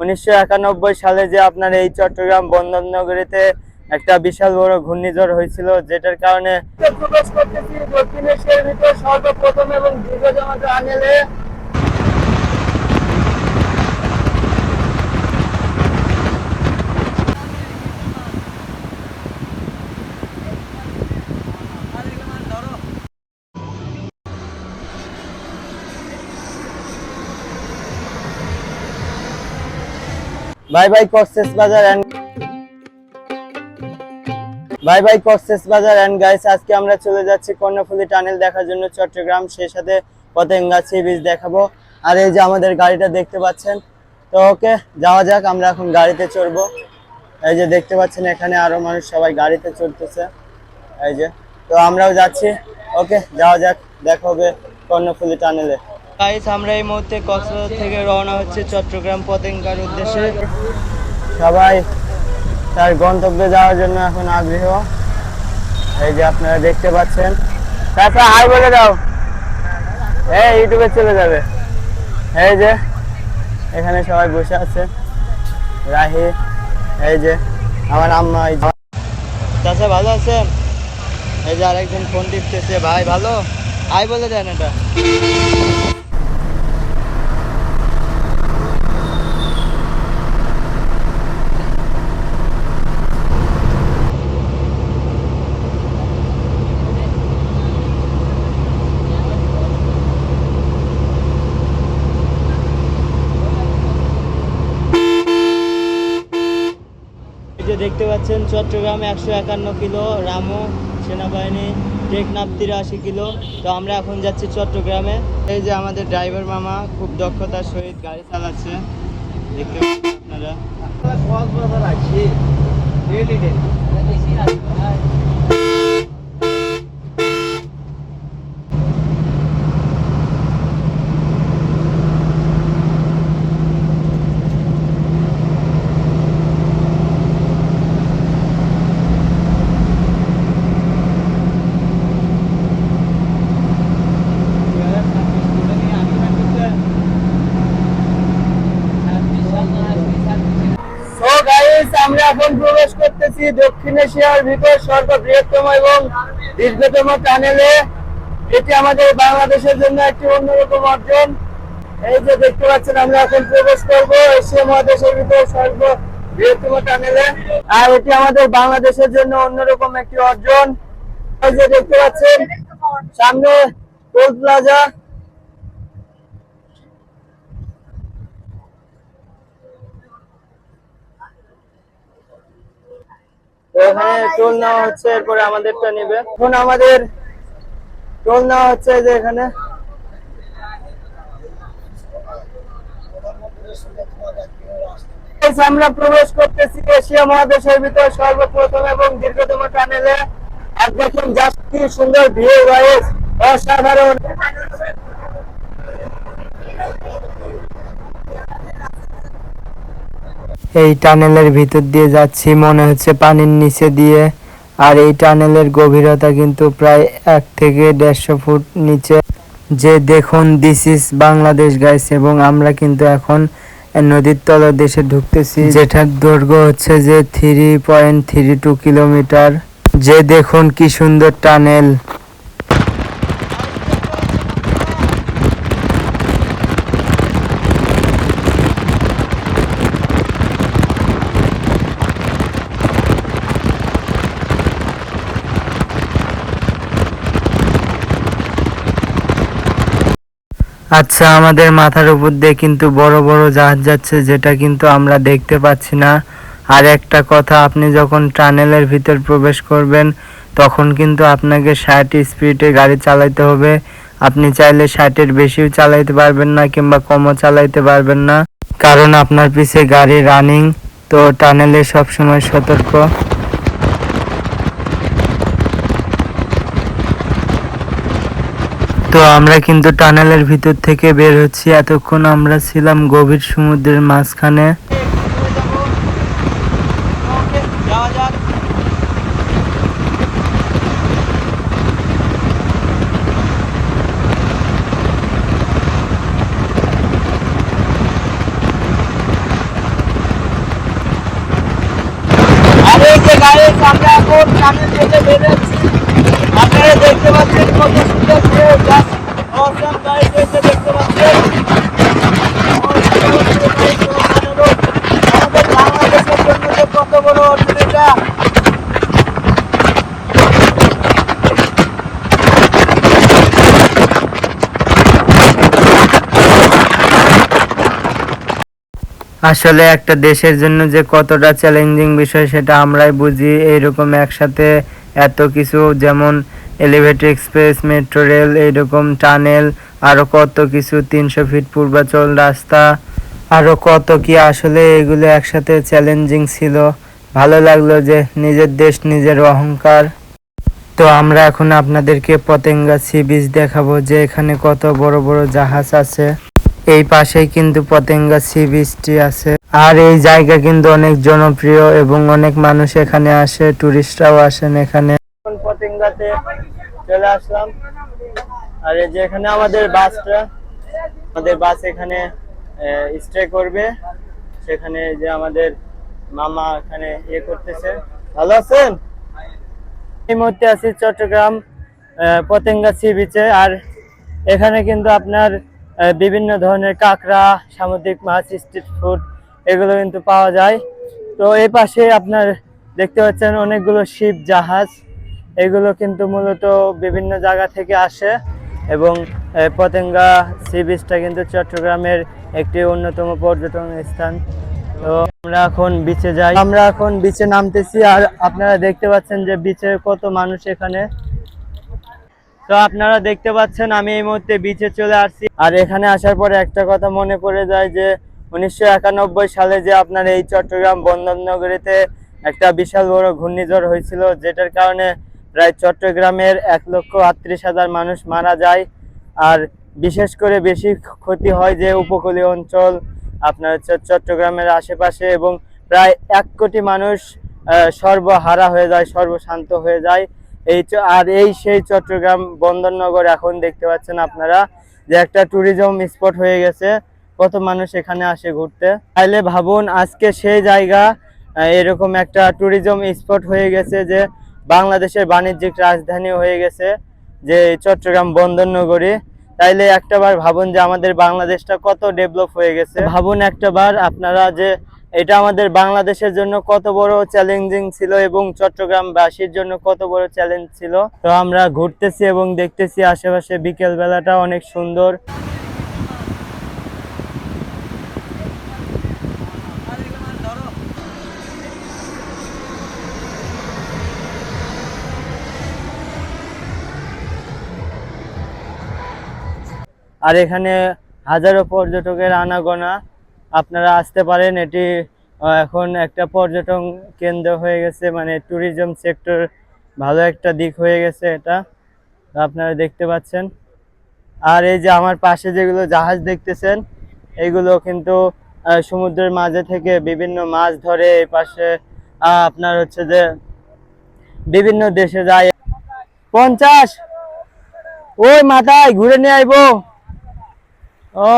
উনিশশো একানব্বই সালে যে আপনার এই চট্টগ্রাম বন্দর নগরীতে একটা বিশাল বড় ঘূর্ণিঝড় হয়েছিল, যেটার কারণে প্রবেশ দক্ষিণ এশিয়ার ভিতরে সর্বপ্রথম এবং দীর্ঘতম টানেলে বাই বাই কক্সেস বাজার এন্ড বাই বাই কক্সেস বাজার এন্ড গাইস আজকে আমরা চলে যাচ্ছি কর্ণফুলী টানেল দেখার জন্য চট্টগ্রাম, সেই সাথে পতেঙ্গা সি বিচ দেখাবো। আর এই যে আমাদের গাড়িটা দেখতে পাচ্ছেন, তো ওকে, যাওয়া যাক, আমরা এখন গাড়িতে চড়বো। এই যে দেখতে পাচ্ছেন, এখানে আরও মানুষ সবাই গাড়িতে চড়তেছে। এই যে, তো আমরাও যাচ্ছি। ওকে, যাওয়া যাক, দেখা হবে কর্ণফুলী টানেলে। গাইস আমরা এই মুহূর্তে কক্সবাজার থেকে রওনা হচ্ছে চট্টগ্রাম পতেঙ্গার উদ্দেশ্যে। সবাই তার গন্তব্যে যাওয়ার জন্য এখন আগ্রহ। এই যে আপনারা দেখতে পাচ্ছেন। তারপর হাই বলে দাও। এই ইউটিউবে চলে যাবে। এই যে এখানে সবাই বসে আছে। রাহি এই যে আমার আম্মা এই চাচা ভালো আছেন? এই যে আরেকজন ফোন টিপতেছে। ভাই ভালো? আই বলে দেন এটা। দেখতে পাচ্ছেন চট্টগ্রামে একশো একান্ন কিলো রামু সেনাবাহিনী টেকনাফ তিরাশি কিলো। তো আমরা এখন যাচ্ছি চট্টগ্রামে। এই যে আমাদের ড্রাইভার মামা খুব দক্ষতার সহিত গাড়ি চালাচ্ছে। দেখতে পাচ্ছেন আপনারা। এখন প্রবেশ করতেছি। দক্ষিণ এশিয়ার ভিতর সর্ববৃহত্তম এবং দীর্ঘতম টানেলে। এটি আমাদের বাংলাদেশের জন্য একটি অন্যরকম অর্জন। এই যে দেখতে পাচ্ছেন, আমরা এখন প্রবেশ করব এশিয়া মহাদেশের ভিতর সর্ববৃহত্তম টানেলে। আর এটি আমাদের বাংলাদেশের জন্য অন্যরকম একটি অর্জন। এই যে দেখতে পাচ্ছেন, সামনে টোল প্লাজা। এখানে টোল নেওয়া হচ্ছে, এরপরে আমাদেরটা নেবে। এখন আমাদের টোল নেওয়া হচ্ছে যে এখানে। আমরা প্রবেশ করতেছি এশিয়া মহাদেশের ভিতর সর্বপ্রথম এবং দীর্ঘতম টানেলে। আর দেখুন, জাস্ট কি সুন্দর ভিউ গাইস অসাধারণ। এই টানেলের ভিতর দিয়ে যাচ্ছি, মনে হচ্ছে পানির নিচে দিয়ে। আর এই টানেলের গভীরতা কিন্তু প্রায় এক থেকে দেড়শো ফুট নিচে। যে দেখুন দিস ইজ বাংলাদেশ গাইস এবং আমরা কিন্তু এখন নদীর তলদেশে ঢুকতেছি। যেটার দৈর্ঘ্য হচ্ছে যে three point three two kilometre যে দেখুন কি সুন্দর টানেল। আচ্ছা আমাদের মাথার উপর দিয়ে কিন্তু বড় বড় জাহাজ যাচ্ছে, যেটা কিন্তু আমরা দেখতে পাচ্ছি না। আর একটা কথা, আপনি যখন টানেলের ভিতর প্রবেশ করবেন, তখন কিন্তু আপনাকে ষাট স্পিডে গাড়ি চালাইতে হবে। আপনি চাইলে ষাটের বেশিও চালাইতে পারবেন না, কিংবা কমও চালাইতে পারবেন না। কারণ আপনার পিছে গাড়ি রানিং তো টানেলে সবসময় সতর্ক। তো আমরা কিন্তু টানেলের ভিতর থেকে বের হচ্ছি। এতক্ষণ আমরা ছিলাম গভীর সমুদ্রের মাঝখানে। আমরা এখন থেকে দেখতে পাচ্ছেন কত সুন্দর যে দেখতে পাচ্ছেন। আসলে একটা দেশের জন্য যে কতটা চ্যালেঞ্জিং বিষয় সেটা আমরাই বুঝি, এইরকম একসাথে এত কিছু যেমন এলিভেটেড এক্সপ্রেস মেট্রো রেল এইরকম টানেল, আরও কত কিছু, তিনশো ফিট পূর্বাচল রাস্তা, আরও কত কি, আসলে এগুলো একসাথে চ্যালেঞ্জিং ছিল। ভালো লাগল যে নিজের দেশ, নিজের অহংকার। তো আমরা এখন আপনাদেরকে পতেঙ্গা সি বিচ দেখাবো, যে এখানে কত বড় বড় জাহাজ আছে। এই পাশেই কিন্তু পতেঙ্গা সি বিচটি আছে। আর এই জায়গা কিন্তু অনেক জনপ্রিয় এবং অনেক মানুষ এখানে আসে টুরিস্টরাও আসেন এখন। পতেঙ্গাতে চলে আসলাম। আর এই যে এখানে আমাদের বাসটা, আমাদের বাস এখানে স্টে করবে। সেখানে যে আমাদের মামা এখানে ইয়ে করতেছে। ভালো আছেন? এই মুহূর্তে আছি চট্টগ্রাম পতেঙ্গা সি বিচে আর এখানে কিন্তু আপনার বিভিন্ন ধরনের কাঁকড়া, সামুদ্রিক মাছ স্ট্রিট ফুড এগুলো কিন্তু পাওয়া যায়। তো এই পাশে আপনার দেখতে পাচ্ছেন অনেকগুলো শিপ জাহাজ। এগুলো কিন্তু মূলত বিভিন্ন জায়গা থেকে আসে এবং পতেঙ্গা সি বিচটা কিন্তু চট্টগ্রামের একটি অন্যতম পর্যটন স্থান। তো আমরা এখন বিচে যাই। আমরা এখন বিচে নামতেছি আর আপনারা দেখতে পাচ্ছেন যে বিচে কত মানুষ এখানে। তো আপনারা দেখতে পাচ্ছেন আমি এই মুহূর্তে বিচে চলে আসছি। আর এখানে আসার পরে একটা কথা মনে পড়ে যায় যে, উনিশশো একানব্বই সালে যে আপনার এই চট্টগ্রাম বন্দরনগরীতে একটা বিশাল বড় ঘূর্ণিঝড় হয়েছিল, যেটার কারণে প্রায় চট্টগ্রামের এক লক্ষ আটত্রিশ হাজার মানুষ মারা যায়। আর বিশেষ করে বেশি ক্ষতি হয় যে উপকূলীয় অঞ্চল, আপনার হচ্ছে চট্টগ্রামের আশেপাশে এবং প্রায় এক কোটি মানুষ সর্বহারা হয়ে যায়, সর্বশান্ত হয়ে যায়। এই আর এই সেই চট্টগ্রাম বন্দরনগর এখন দেখতে পাচ্ছেন আপনারা যে একটা ট্যুরিজম স্পট হয়ে গেছে। কত মানুষ এখানে আসে ঘুরতে। তাইলে ভাবুন আজকে সেই জায়গা এরকম একটা ট্যুরিজম স্পট হয়ে গেছে যে বাংলাদেশের বাণিজ্যিক রাজধানী হয়ে গেছে, যে চট্টগ্রাম বন্দর নগরী তাইলে একটাবার ভাবুন যে আমাদের বাংলাদেশটা কত ডেভেলপ হয়ে গেছে। ভাবুন একটাবার আপনারা যে এটা আমাদের বাংলাদেশের জন্য কত বড় চ্যালেঞ্জিং ছিল এবং চট্টগ্রামবাসীর জন্য কত বড় চ্যালেঞ্জ ছিল। তো আমরা ঘুরতেছি এবং দেখতেছি আশেপাশে বিকেল বেলাটা অনেক সুন্দর। আর এখানে হাজারো পর্যটকের আনাগোনা। আপনারা আসতে পারেন, এটি এখন একটা পর্যটন কেন্দ্র হয়ে গেছে মানে ট্যুরিজম সেক্টর ভালো একটা দিক হয়ে গেছে এটা, আপনারা দেখতে পাচ্ছেন। আর এই যে আমার পাশে যেগুলো জাহাজ দেখতেছেন, এগুলো কিন্তু সমুদ্রের মাঝে থেকে বিভিন্ন মাছ ধরে এই পাশে আপনার হচ্ছে যে বিভিন্ন দেশে যায়। পঞ্চাশ! ওই মাথায় ঘুরে নিয়ে আইবো। ও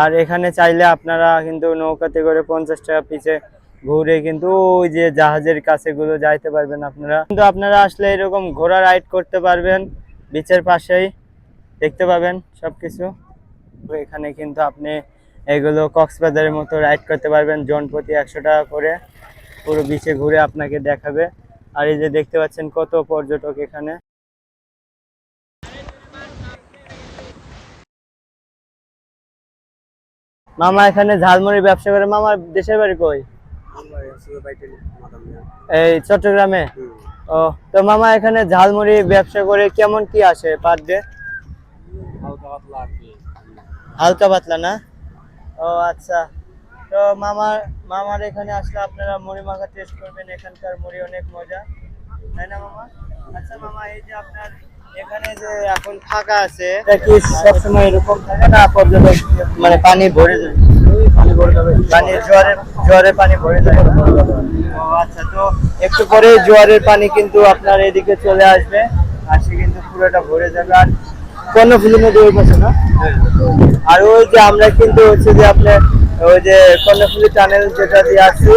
আর এখানে চাইলে আপনারা কিন্তু নৌকাতে করে পঞ্চাশ টাকা পিছে ঘুরে কিন্তু ওই যে জাহাজের কাছে গুলো যাইতে পারবেন আপনারা। কিন্তু আপনারা আসলে এরকম ঘোড়া রাইড করতে পারবেন, বিচের পাশেই দেখতে পাবেন সবকিছু। তো এখানে কিন্তু আপনি এগুলো কক্সবাজারের মতো রাইড করতে পারবেন জন প্রতি একশো টাকা করে। পুরো বিচে ঘুরে আপনাকে দেখাবে। আর এই যে দেখতে পাচ্ছেন কত পর্যটক এখানে। মামা এখানে ঝালমুড়ি ব্যবসা করে মামার দেশের বাড়ি কই? এই চট্টগ্রামে? ও তো মামা এখানে ঝালমুড়ি ব্যবসা করে কেমন কি আসে পার ডে? হালকা পাতলা না? ও আচ্ছা। তো মামার মামার এখানে আসলে আপনারা মুড়ি মাখা টেস্ট করবেন এখানকার মুড়ি অনেক মজা। তাই না মামা? আচ্ছা মামা এই যে আপনার এখানে যে এখন ফাঁকা আছে এটা কি সবসময় এরকম থাকে না পর্যটক মানে পানি ভরে যায়? পানি ভরে যাবে পানি জোয়ারের জোয়ারের পানি ভরে যায়। ও আচ্ছা তো একটু পরে জোয়ারের পানি কিন্তু আপনার এদিকে চলে আসবে আসে কিন্তু পুরোটা ভরে যাবে। আর ওই পাশে না? আর ওই যে আমরা কিন্তু হচ্ছে যে আপনার ওই যে কর্ণফুলি টানেল যেটা দিয়ে আসছি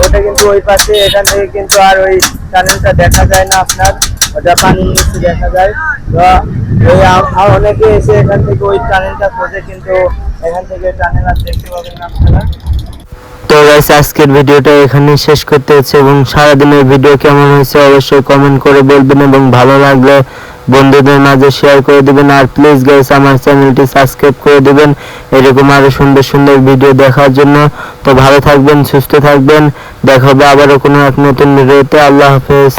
ওটা কিন্তু ওই পাশে এখান থেকে কিন্তু আর ওই টানেলটা দেখা যায় না আপনার। ওটা পানির নিচে দেখা যায়। এই অনেকে এসে এখান থেকে ওই টানেলটা খোঁজে, কিন্তু এখান থেকে টানেল আর দেখতে পাবেন আপনারা। তো গাইস আজকের ভিডিওটা এখানেই শেষ করতে হচ্ছে এবং সারাদিনের ভিডিও কেমন হয়েছে অবশ্যই কমেন্ট করে বলবেন এবং ভালো লাগলে বন্ধুদের মাঝে শেয়ার করে দিবেন। আর প্লিজ গাইস আমার চ্যানেলটি সাবস্ক্রাইব করে দিবেন। এরকম আরও সুন্দর সুন্দর ভিডিও দেখার জন্য। তো ভালো থাকবেন, সুস্থ থাকবেন। দেখা হবে আবারও কোনো এক নতুন ভিডিওতে আল্লাহ হাফেজ।